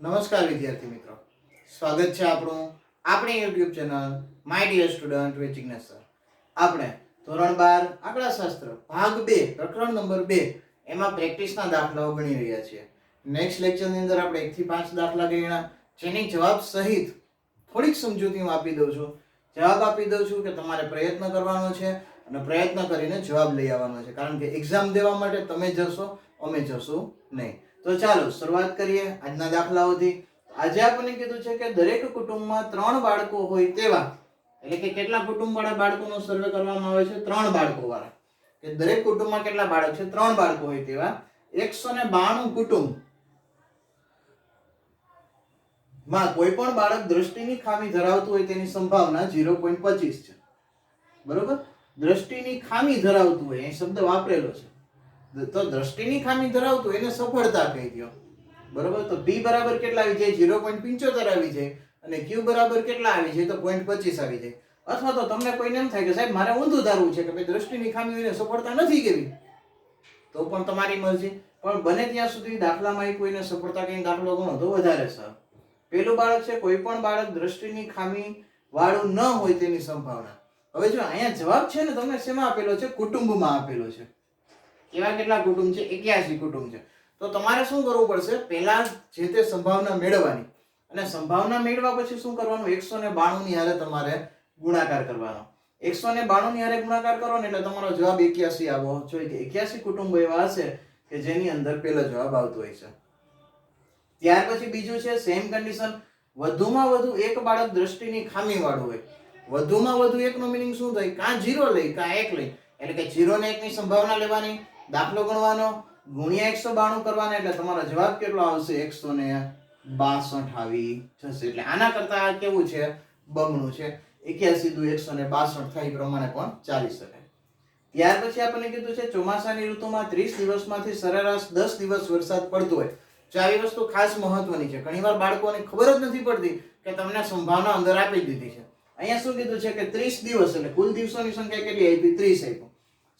નમસ્કાર વિદ્યાર્થી મિત્રો. સ્વાગત છે આપણું આપણી YouTube channel my dear student with sir. આપણે ધોરણ બાર આંકડાશાસ્ત્ર ભાગ બે, પ્રકરણ નંબર બે એમાં પ્રેક્ટિસના દાખલાઓ ગણી રહ્યા છીએ. નેક્સ્ટ લેક્ચરની અંદર આપણે એકથી પાંચ દાખલા ગણ્યા. જેની જવાબ સહિત થોડીક સમજૂતી હું આપી દઉં છું. જવાબ આપી દઉં છું કે તમારે પ્રયત્ન કરવાનો છે અને પ્રયત્ન કરીને જવાબ લઈ આવવાનો છે. કારણ કે એક્ઝામ દેવા માટે તમે જશો, અમે જશું નહીં. તો ચાલો શરૂઆત કરીએ આજના દાખલાઓથી. આજે આપણને કીધું છે કે દરેક કુટુંબમાં ત્રણ બાળકો હોય તેવા, એટલે કે કેટલા કુટુંબ વાળા બાળકોનો સર્વે કરવામાં આવે છે? ત્રણ બાળકો વાળા કે દરેક કુટુંબમાં કેટલા બાળક છે? ત્રણ બાળકો હોય તેવા. એકસો ને બાણું કુટુંબ. માં કોઈ પણ બાળક દ્રષ્ટિની ખામી ધરાવતું હોય તેની સંભાવના ઝીરો પોઈન્ટ પચીસ છે. બરોબર? દ્રષ્ટિની ખામી ધરાવતું હોય, એ શબ્દ વાપરેલો છે. તો દ્રષ્ટિની ખામી ધરાવતું એને સફળતા કહી દો બરોબર? તો બી બરાબર કેટલા આવી જાય? ઝીરો પોઈન્ટ પંચોતેર આવી જાય. અને ક્યુ બરાબર કેટલા આવી જાય? તો પોઈન્ટ પચીસ આવી જાય. અથવા તો તમને કોઈને એમ થાય કે, સાહેબ, મારે ઊંધું ધારવું છે કે ભાઈ દ્રષ્ટિની ખામી એને સફળતા નથી કેવી. તો પણ તમારી મરજી. પણ બને ત્યાં સુધી દાખલામાં કોઈને સફળતા કહીને દાખલો ગણો તો વધારે સર પેલું બાળક છે, કોઈ પણ બાળક દ્રષ્ટિની ખામી વાળું ન હોય તેની સંભાવના. હવે જો અહીંયા જવાબ છે ને, તમને શેમાં આપેલો છે? કુટુંબમાં આપેલો છે. એવા કેટલા કુટુંબ છે? એક્યાસી કુટુંબ છે. તો તમારે શું કરવું પડશે? પહેલા જે તે સંભાવના મેળવવાની. અને સંભાવના મેળવા પછી શું કરવાનું? એકસો ને બાણું ની હારે તમારે ગુણાકાર કરવાનો. એકસો ને બાણું ની હારે ગુણાકાર કરો ને એટલે તમારો જવાબ એક્યાસી આવો. જોઈએ કે એક્યાસી કુટુંબો એવા હશે કે જેની અંદર પહેલો જવાબ આવતો હોય છે. ત્યાર પછી બીજું છે સેમ કન્ડિશન વધુમાં વધુ એક બાળક દ્રષ્ટિની ખામી વાળું હોય. વધુમાં વધુ એકનો મિનિંગ શું થાય? કાં જીરો લઈ, કાં એક લઈ. એટલે કે જીરો ને એકની સંભાવના લેવાની. દાખલો ગણવાનો, ગુણ્યા એકસો બાણું કરવાના એટલે તમારો જવાબ કેટલો આવશે? એકસો ને બાસઠ આવી જશે. એટલે આના કરતા કેવું છે? બમણું છે. એક્યાસી દુ એકસો ને બાસઠ થાય પ્રમાણે પણ ચાલી શકે ત્યાર પછી આપણને કીધું છે, ચોમાસાની ઋતુમાં ત્રીસ દિવસમાંથી સરેરાશ દસ દિવસ વરસાદ પડતો હોય. તો આવી વસ્તુ ખાસ મહત્વની છે. ઘણીવાર બાળકોને ખબર જ નથી પડતી કે તમને સંભાવના અંદર આપી દીધી છે. અહીંયા શું કીધું છે કે ત્રીસ દિવસ, એટલે કુલ દિવસોની સંખ્યા કેટલી? આપી ત્રીસ આપ્યું.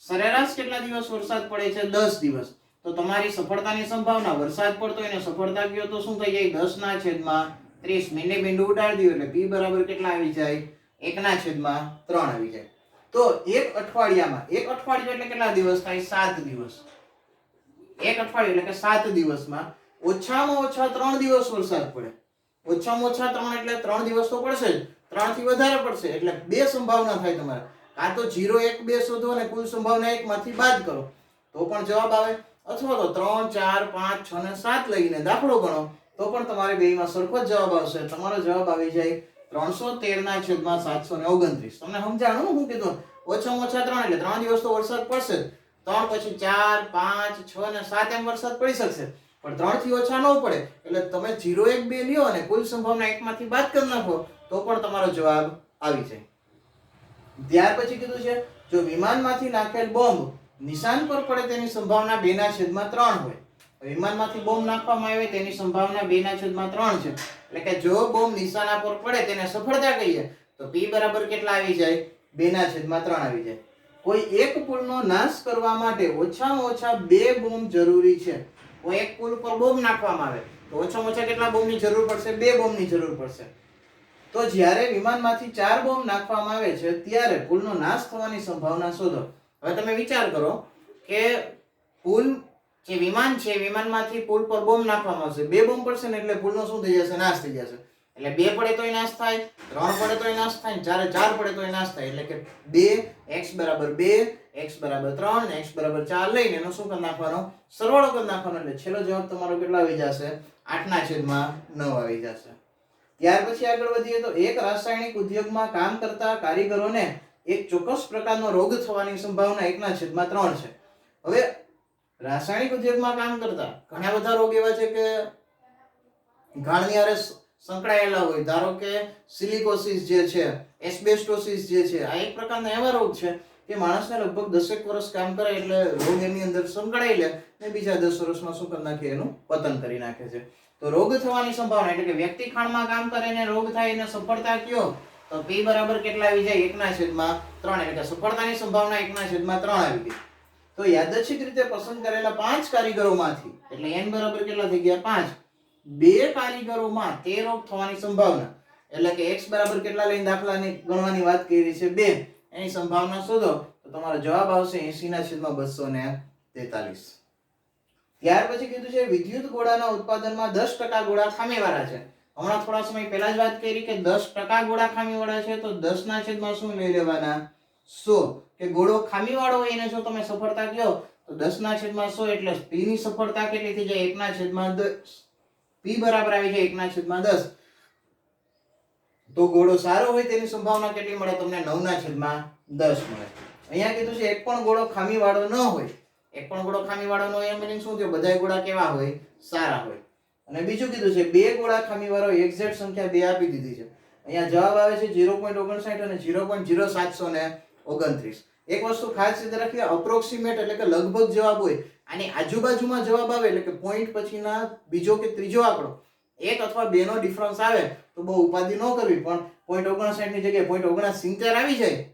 સરેરાશ કેટલા દિવસ વરસાદ પડે છે? દસ દિવસ. તો તમારી સફળતાની સંભાવના. વરસાદ પડતો એને સફળતા ગયો તો શું થઈ જાય? દસ ના છેદમાં ત્રીસ. મિનિટ બિંદુ ઉડાડી દઉં એટલે પી બરાબર કેટલા આવી જાય? એકના છેદમાં ત્રણ આવી જાય. તો એક અઠવાડિયામાં, એક અઠવાડિયું એટલે કેટલા દિવસ થાય? સાત દિવસ. એક અઠવાડિયું એટલે કે સાત દિવસમાં ઓછામાં ઓછા ત્રણ દિવસ વરસાદ પડે. ઓછામાં ઓછા ત્રણ એટલે ત્રણ દિવસ તો પડશે જ. ત્રણથી વધારે પડશે. એટલે બે સંભાવના થાય તમારે. કાં તો જીરો એક બે શોધો અને કુલ સંભાવના એકમાંથી બાદ કરો. તો પણ જવાબ આવે. અથવા તો ત્રણ, ચાર, પાંચ, છ ને સાત લઈને દાખલો ગણો. તો પણ તમારે બેમાં સરખો જ જવાબ આવશે. તમારો જવાબ આવી જાય ત્રણસો તેર ના છેદમાં સાતસો ને ઓગણત્રીસ. તમને સમજાણું? હું કીધું ઓછામાં ઓછા ત્રણ એટલે ત્રણ દિવસ તો વરસાદ પડશે ત્રણ પછી ચાર, પાંચ, છ ને સાત એમ વરસાદ પડી શકશે. પણ ત્રણથી ઓછા ન પડે. એટલે તમે જીરો એક બે લ્યો અને કુલ સંભાવના એકમાંથી બાદ કરી નાખો. તો પણ તમારો જવાબ આવી જાય. ત્યાર પછી કીધું છે, જો વિમાનમાંથી નાખેલ બોમ્બ નિશાન પર પડે તેની સંભાવના બે ના છેદમાં ત્રણ હોય. વિમાનમાંથી બોમ્બ નાખવામાં આવે તેની સંભાવના બે ના છેદમાં ત્રણ છે. એટલે કે જો બોમ્બ નિશાના પર પડે તેને સફળતા કહીએ, તો પી બરાબર કેટલા આવી જાય? બે ના છેદમાં ત્રણ આવી જાય. કોઈ એક પુલનો નાશ કરવા માટે ઓછામાં ઓછા બે બોમ્બ જરૂરી છે. કોઈ એક પુલ પર બોમ્બ નાખવામાં આવે, તો ઓછામાં ઓછા કેટલા બોમ્બની જરૂર પડશે? બે બોમ્બની જરૂર પડશે. તો જ્યારે વિમાનમાંથી ચાર બોમ્બ નાખવામાં આવે છે, ત્યારે પુલનો નાશ થવાની સંભાવના શોધો. હવે તમે વિચાર કરો કે પુલ જે વિમાન છે, વિમાનમાંથી પુલ પર બોમ્બ નાખવામાં આવશે. બે બોમ્બ પડશે ને એટલે પુલનો શું થઈ જશે? નાશ થઈ જશે. એટલે બે પડે તોય નાશ થાય, ત્રણ પડે તોય નાશ થાય જ્યારે ચારે પડે તોય નાશ થાય. એટલે કે બે, એક્સ બરાબર બે, એક્સ બરાબર ત્રણ એક્સ બરાબર ચાર લઈને એનો શું કરી નાખવાનો? સરવાળો કરી નાખવાનો. એટલે છેલ્લો જવાબ તમારો કેટલા આવી જશે? આઠના છેદમાં નવ આવી જશે. ત્યાર પછી આગળ વધીએ તો એક રાસાયણિક ઉદ્યોગમાં કામ કરતા કારીગરોને એક ચોક્કસ પ્રકારનો રોગ થવાની સંભાવના એકના છેદમાં ત્રણ છે. હવે રાસાયણિક ઉદ્યોગમાં કામ કરતા ઘણા બધા રોગ એવા છે કે ઘાણની હારે સંકળાયેલા હોય. ધારો કે સિલિકોસિસ જે છે, એસ્બેસ્ટોસિસ જે છે, આ એક પ્રકારના એવા રોગ છે કે માણસને લગભગ દસેક વર્ષ કામ કરે એટલે રોગ એની અંદર સંકળાઈ લે ને બીજા દસ વર્ષમાં શું કરી નાખે? એનું પતન કરી નાખે છે. તો રોગ થવાની સંભાવના એટલે કે વ્યક્તિ ખાણમાં કામ કરે ને રોગ થાય એને સફળતા કયો? તો પી બરાબર કેટલા આવી જાય? એકના છેદમાં ત્રણ એટલે કે સફળતાની સંભાવના એકના છેદમાં ત્રણ આવી ગઈ. તો યાદચ્છિક રીતે પસંદ કરેલા પાંચ કારીગરોમાંથી એટલે એન બરાબર કેટલા થઈ ગયા? પાંચ. બે કારીગરોમાં તે રોગ થવાની સંભાવના એટલે કે એક્સ બરાબર કેટલા લઈને દાખલાની ગણવાની વાત કરી છે? બે. એની સંભાવના શોધો તો તમારો જવાબ આવશે 80 ના છેદમાં બસો ને તેતાલીસ. ત્યાર પછી કીધું છે, વિદ્યુત ગોળાના ઉત્પાદનમાં દસ ટકા ગોળા ખામીવાળા છે. હમણાં થોડા સમય પહેલા જ વાત કરી કે દસ ટકા ગોળા ખામીવાળા છે, તો દસ ના છેદમાં શું લઈ લેવાના? સો. કે ગોળો ખામીવાળો હોય એને જો તમે સફળતા કહો, તો દસ ના છેદમાં સો એટલે પી ની સફળતા કેટલી થઈ જાય? એક ના છેદમાં દસ. પી બરાબર આવી જાય એક ના છેદમાં દસ. તો ગોળો સારો હોય તેની સંભાવના કેટલી મળે? તમને નવના છેદમાં દસ મળે. અહીંયા કીધું છે, એક પણ ગોળો ખામીવાળો ન હોય, એક પણ ગોળો ખામીવાળો ન હોય, એમ શું થયું? બધા ગોળા કેવા હોય? સારા હોય. અને બીજું કીધું છે, બે ગોળા ખામીવાળો એક્ઝેક્ટ સંખ્યા બે આપી દીધી છે. અહીંયા જવાબ આવે છે ઝીરો પોઈન્ટ ઓગણસાઠ અને ઝીરો પોઈન્ટ ઝીરો સાતસો ને ઓગણત્રીસ. એક વસ્તુ ખાસ રીતે રાખવી અપ્રોક્સિમેટ એટલે કે લગભગ જવાબ હોય, આની આજુબાજુમાં જવાબ આવે એટલે કે પોઈન્ટ પછીના બીજો કે ત્રીજો આંકડો. એક અથવા બે નો ડિફરન્સ આવે, તો બહુ ઉપાધિ ન કરવી. પણ પોઈન્ટ ઓગણસાઠની જગ્યાએ પોઈન્ટ ઓગણસિત્તેર આવી જાય,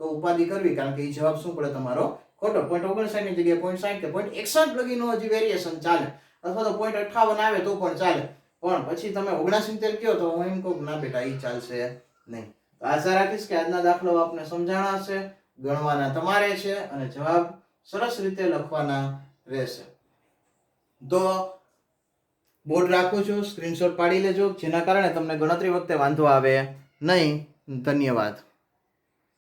તો ઉપાધિ કરવી. કારણ કે એ જવાબ શું પડે તમારો? ખોટો. પોઈન્ટ ઓગણસાઠની જગ્યાએ પોઈન્ટ સાઠ કે પોઈન્ટ એકસઠ લગીનો હજી વેરિએશન ચાલે. અથવા તો પોઈન્ટ અઠાવન આવે તો પણ ચાલે. પણ પછી તમે ઓગણસિત્તેર કહો તો હું એમ કહું ના બેટા એ ચાલશે નહીં. તો આશા રાખીશ કે આજના દાખલો આપને સમજાણા હશે, ગણવાના તમારે છે, અને જવાબ સરસ રીતે લખવાના રહેશે. તો બોર્ડ રાખું છું સ્ક્રીનશોટ પાડી લેજો, જેના કારણે તમને ગણતરી વખતે વાંધો આવે. નહીં, ધન્યવાદ.